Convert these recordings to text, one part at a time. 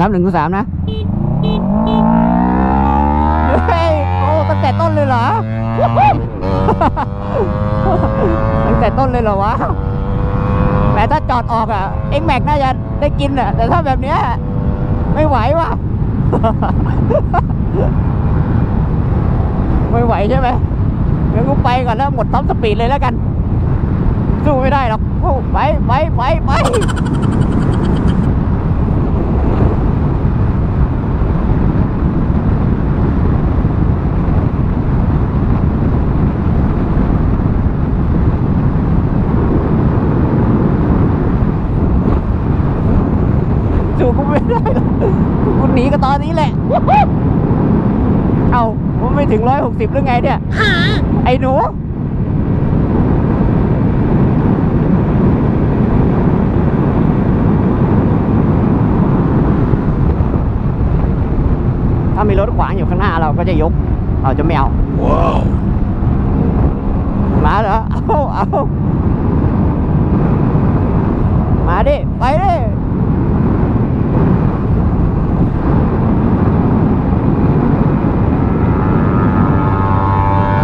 นับหนึ่งถึงสามนะ เฮ้ย โอ้ตั้งแต่ต้นเลยเหรอ ตั้งแต่ต้นเลยเหรอวะแหมถ้าจอดออกอะ เอ็งแม็กน่าจะได้กินอะ แต่ถ้าแบบเนี้ยไม่ไหวว่ะ ไม่ไหวใช่ไหมงั้นกูไปก่อนแล้วหมดท็อปสปีดเลยแล้วกัน สู้ไม่ได้หรอกโอ้ไปไปไปไปสู้กูไม่ได้หรอกกูหนีก็ต อนนี้แหละ เอามันไม่ถึงร้อยหกสิบหรือไงเนี่ย ไอ้หนูถ้ามีรถขวางอยู่ข้างหน้าเราก็จะยกเราจะไม่เอามาเหรอ เอาเอามาดิ ไปดิ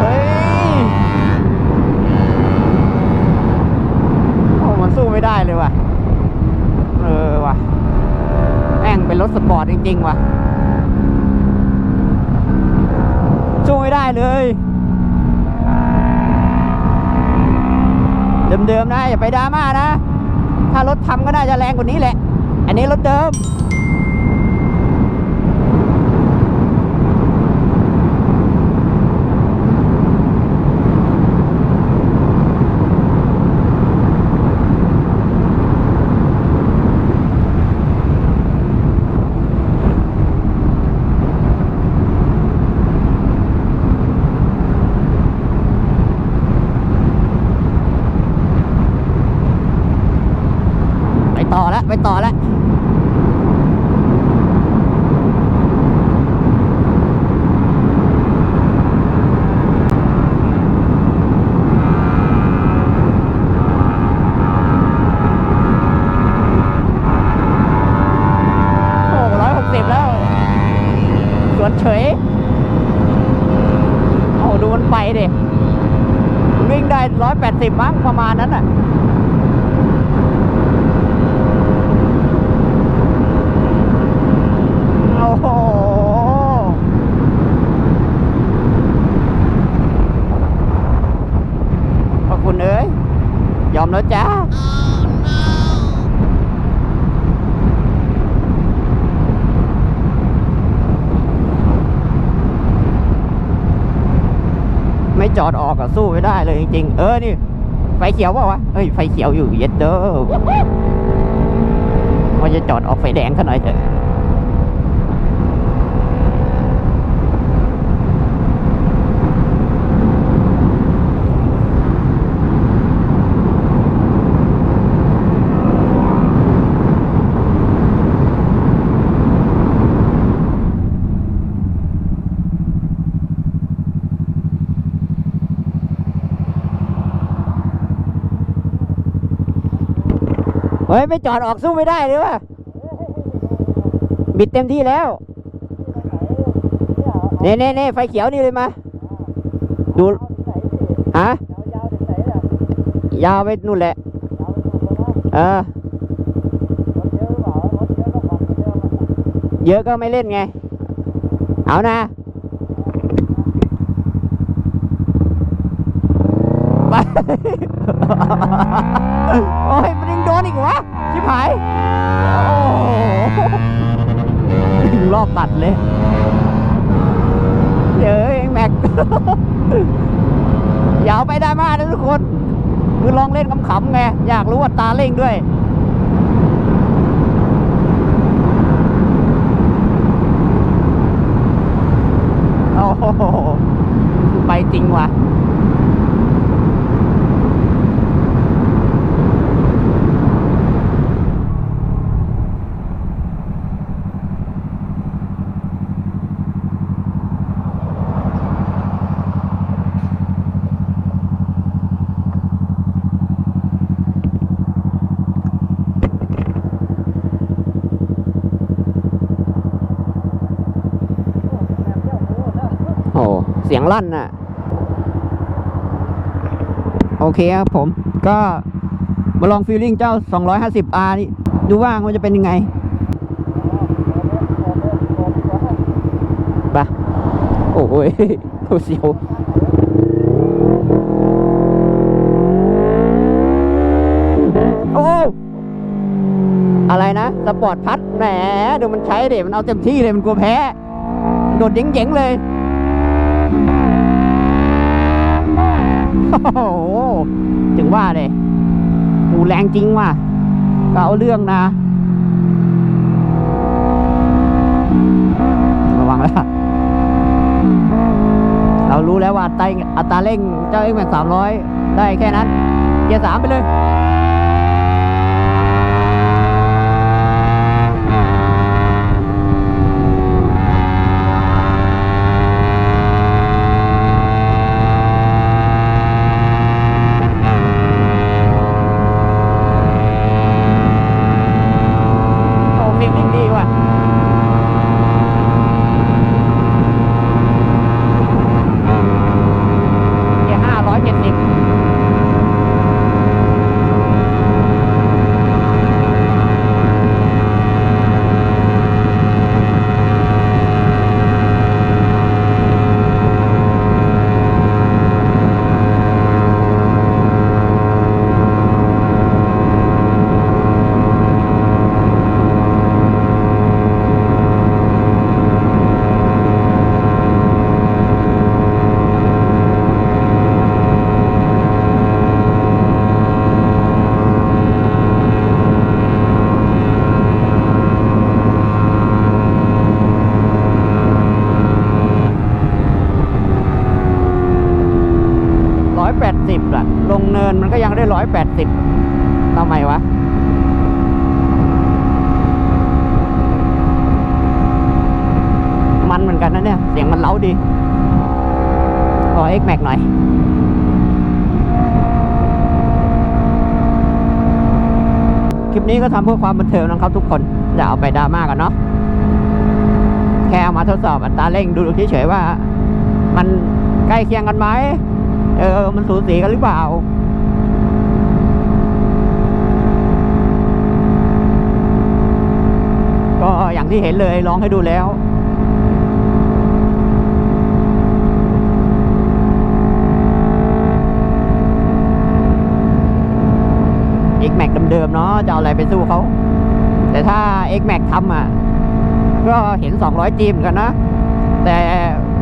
เฮ้ย โอ้มันสู้ไม่ได้เลยว่ะ เออว่ะ แม่ง เป็นรถสปอร์ตจริงๆว่ะช่วยได้เลย เดิมๆนะ อย่าไปดราม่านะ ถ้ารถทำก็น่าจะแรงกว่านี้แหละ อันนี้รถเดิม ไปต่อแล้วไปต่อแล้วโอ้ร้อยหกสิบแล้ว สวนเฉย โอ้ดูมันไปดิ วิ่งได้ร้อยแปด สิบมั้งประมาณนั้นอะ โอ้โหขอบคุณเอ้ย ยอมแล้วจ้า ไม่ จอดออกก็สู้ไม่ได้เลยจริงๆ เออ นี่ ไฟเขียวเปล่าวะเฮ้ย ไฟเขียวอยู่เย็ดเด้อมันจะจอดออกไฟแดงซะหน่อยเถอะ เฮ้ย ไม่จอดออกสู้ไม่ได้เลยวะบิดเต็มที่แล้วเน่เน่เน่ไฟเขียวนี่เลยมา ดูฮะยาวไปนู่นแหละเออเยอะก็ไม่เล่นไง เอานะไปโอ้ยมันยัง โดนอีกวะชิบหาย โอ้โหรอบตัดเลยเดี๋ยวเองแม็กอย่าเอาไปได้มากนะทุกคน คือลองเล่นขำๆไง อยากรู้ว่าตาเร่งด้วยโอ้โหไปจริงว่ะ เสียงลั่นน่ะ โอเคครับผม ก็มาลองฟีลลิ่งเจ้า 250R นี่ดูว่ามันจะเป็นยังไงไปะโอ้โหยโอ้เสียวโอ้อะไรนะสปอร์ตพัดแหมดูมันใช้เด็มันเอาเต็มที่เลยมันกลัวแพ้ โดดเจ๋งๆเลย โอ้ถึงว่าเลยหูแรงจริงว่ะก็เอาเรื่องนะ ระวังแล้วเรารู้แล้วว่าไตาอัตราเร่งเจ้าเอ็กแม็กสามร้อยได้แค่นั้น เกียร์สามไปเลย ดีขอ X Max หน่อยคลิปนี้ก็ทำเพื่อความบันเทิงนะครับทุกคนอย่าเอาไปดราม่ากันเนาะแค่เอามาทดสอบอัตราเร่งดูเฉยๆว่า มันใกล้เคียงกันไหมเออ มันสูสีกันหรือเปล่าก็อย่างที่เห็นเลยลองให้ดูแล้ว X Max เนาะจะเอาอะไรไปสู้เขา แต่ถ้า X Max ทำอะ ก็เห็น 200 จีมกันนะ แต่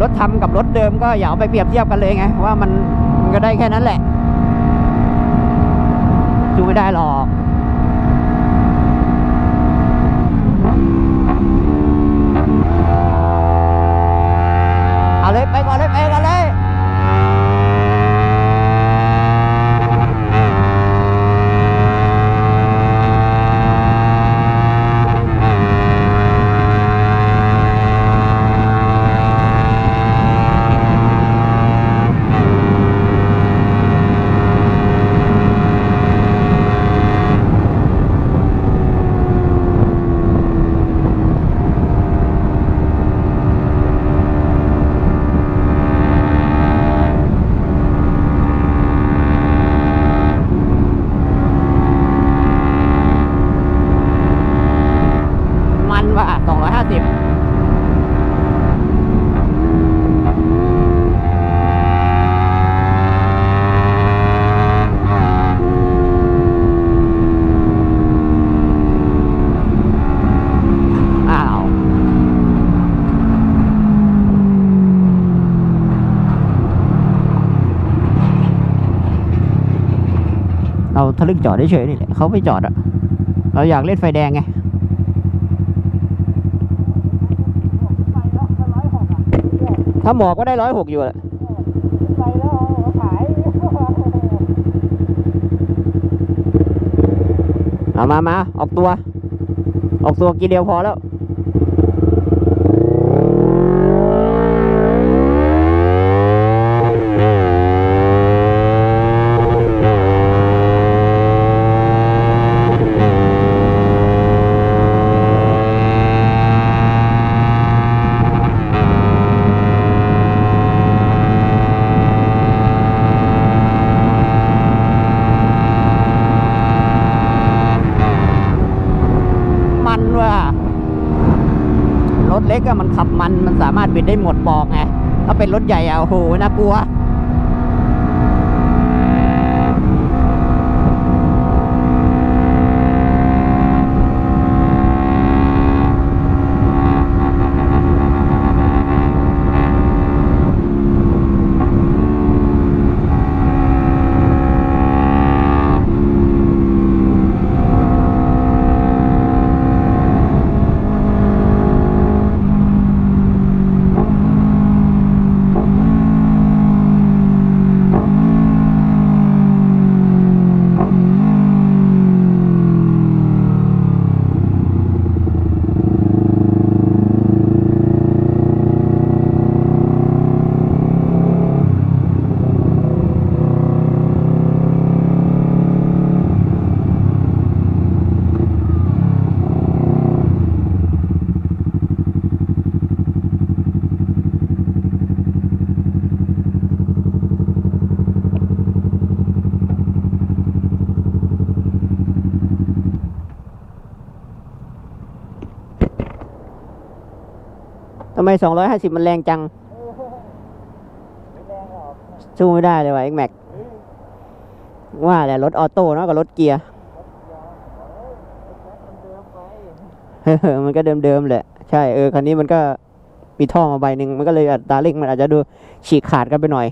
รถทำกับรถเดิมก็อย่าเอาไปเปรียบเทียบกันเลยไง ว่ามันมันก็ได้แค่นั้นแหละดูไม่ได้หรอก เราทะลึ่งจอดเฉยๆนี่แหละเขาไม่จอดอะเราอยากเล่นไฟแดงไงถ้าหมอกก็ได้ร้อยหกอยู่แหละไปแล้วเอาขายเอามามาออกตัว ออกตัวกี่เดียวพอแล้ว เล็กอะมันขับมันมันสามารถบิดได้หมดบอกไงถ้าเป็นรถใหญ่อะโอ้โหน่ากลัวำไม 250 มันแรงจังไม่แรงหรอกสู้ไม่ได้เลยว่ะ X Max ว่าแหละรถออโต้เนอะกับรถเกียร์เอ้ยไอ้แจ็คมันเดิมเออมันก็เดิมๆแหละ ใช่เออคันนี้มันก็มีท่อมาใบหนึ่งมันก็เลยอัตราเร่งมันอาจจะดูฉีกขาดกันไปหน่อย